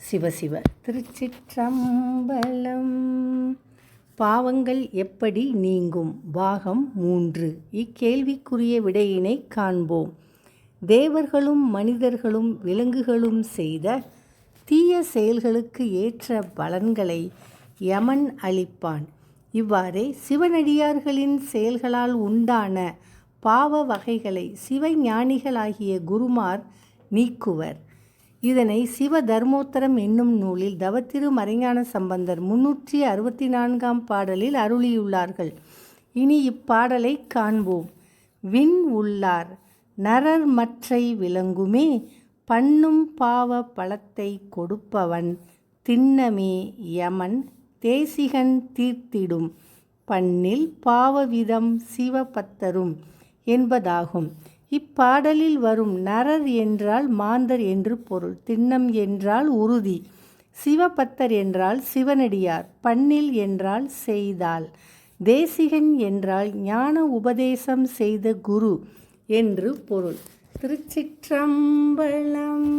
சிவசிவ. திருச்சிற்றம்பலம். பாவங்கள் எப்படி நீங்கும்? பாகம் மூன்று. இக்கேள்விக்குரிய விடையினை காண்போம். தேவர்களும் மனிதர்களும் விலங்குகளும் செய்த தீய செயல்களுக்கு ஏற்ற பலன்களை யமன் அளிப்பான். இவ்வாறே சிவனடியார்களின் செயல்களால் உண்டான பாவ வகைகளை சிவஞானிகளாகிய குருமார் நீக்குவர். இதனை சிவ தர்மோத்தரம் என்னும் நூலில் தவத்திரு மறைஞான சம்பந்தர் முன்னூற்றி அறுபத்தி நான்காம் பாடலில் அருளியுள்ளார்கள். இனி இப்பாடலை காண்போம். விண் உள்ளார் நரர் மற்றை விளங்குமே பண்ணும் பாவ பழத்தை கொடுப்பவன் திண்ணமே யமன் தேசிகன் தீர்த்திடும். பண்ணில் பாவவிதம் சிவபத்தரும் என்பதாகும். இப்பாடலில் வரும் நரர் என்றால் மாந்தர் என்று பொருள் திண்ணம் என்றால் உறுதி சிவபத்தர் என்றால் சிவனடியார் பண்ணில் என்றால் செய்தால் தேசிகன் என்றால் ஞான உபதேசம் செய்த குரு என்று பொருள். திருச்சிற்றம்பலம்